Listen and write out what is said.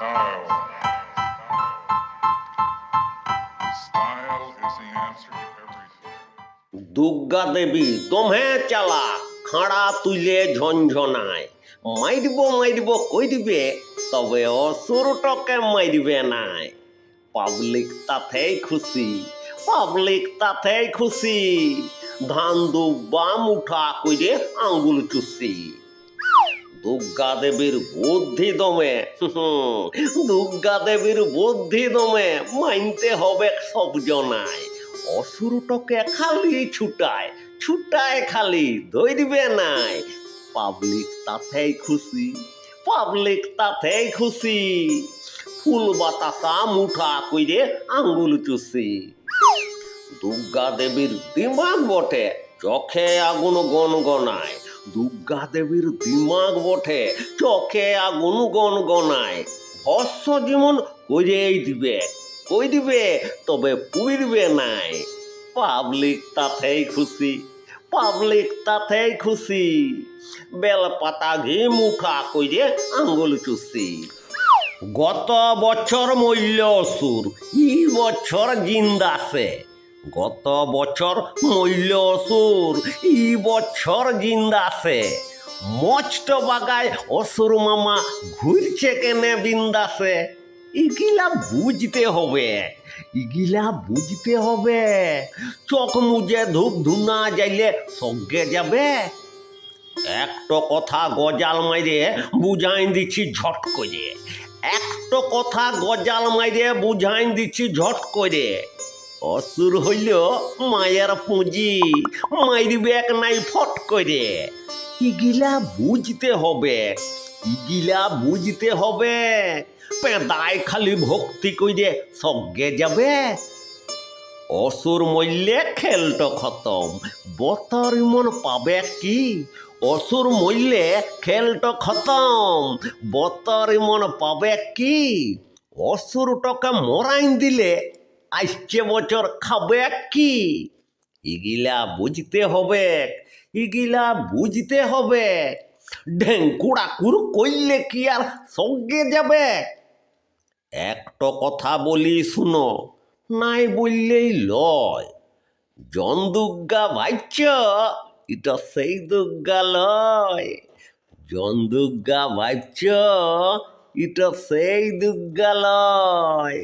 দুর্গা দেবী, তোমহে চালা, খাড়া তুলে ঝনঝনায়। মাইরব মাইরব কই দিবে তবে অসুরটকে মাইরবে নাই। পাবলিক তাতেই খুশি, পাবলিক তাতেই খুশি। ধান দুব্বা মুঠা কইরে আঙ্গুল চুষি। দুর্গা দেবীর বুদ্ধি দমে। দুর্গা দেবীর বুদ্ধি দমে মানতে হবে সব জনায়। অসুরটকে খালি ছুটায় ছুটায় খালি ধরবে নাই। পাবলিক তাতেই খুশি, পাবলিক তাতেই খুশি। ফুল বাতাসা মুঠা কইরে আঙ্গুল চুষি। দুর্গা দেবীর দিমাগ বটে, চোখে আগুন গন গনায় দুর্গা দেবীর দিমাগ বটে চোখে আগুন গন গনায়। ভস্য যেমন কইরেই দিবে, কই দিবে, তবে পুইরবে নাই। পাবলিক তাতেই খুশি, পাবলিক তাতেই খুশি। বেল পাতা ঘি মুঠা কইরে আঙ্গুল চুষি। গত বছর মূল্য অসুর ই বছর জিন্দাসে গত বছর মূল্য অসুর, ই বছর জিন্দাসে মস্ত বাগায় অসুর মামা ঘুরছে কেনে বিন্দাসে ইগিলা বুঝতে হবে ইগিলা বুঝতে হবে। চোখ মুজে ধূপ ধুনা যাইলে সজ্ঞে যাবে। একটা কথা গজাল মাইরে বুঝাই দিচ্ছি ঝট করে। একটা কথা গজাল মাইরে বুঝাই দিচ্ছি ঝট করে। অসুর হইল মায়ের পুঁজি। মাইরবে এক নাই ফট করে। ইগিলা বুঝতে হবে। ইগিলা বুঝতে হবে। পেদায় খালি ভক্তি কইরে সজ্ঞে যাবে। অসুর মল্লে খেলটো খতম। বতর মন পাবে কি? অসুর মল্লে খেলটো খতম। বতর মন পাবে কি? অসুর টকা মরাইন দিলে আসছে বছর খাবে কি ইগিলা বুঝতে হবে ইগিলা বুঝতে হবে। ঢেঙ্কুড়া কুর কইলে কি আর সঙ্গে যাবে? একটা কথা বলি শুনো, নাই বললেই লয়। জন দুর্গা ভাইচ এটা সেই দুর্গা লয়। জন দুর্গা ভাইচ এটা সেই দুর্গা লয়।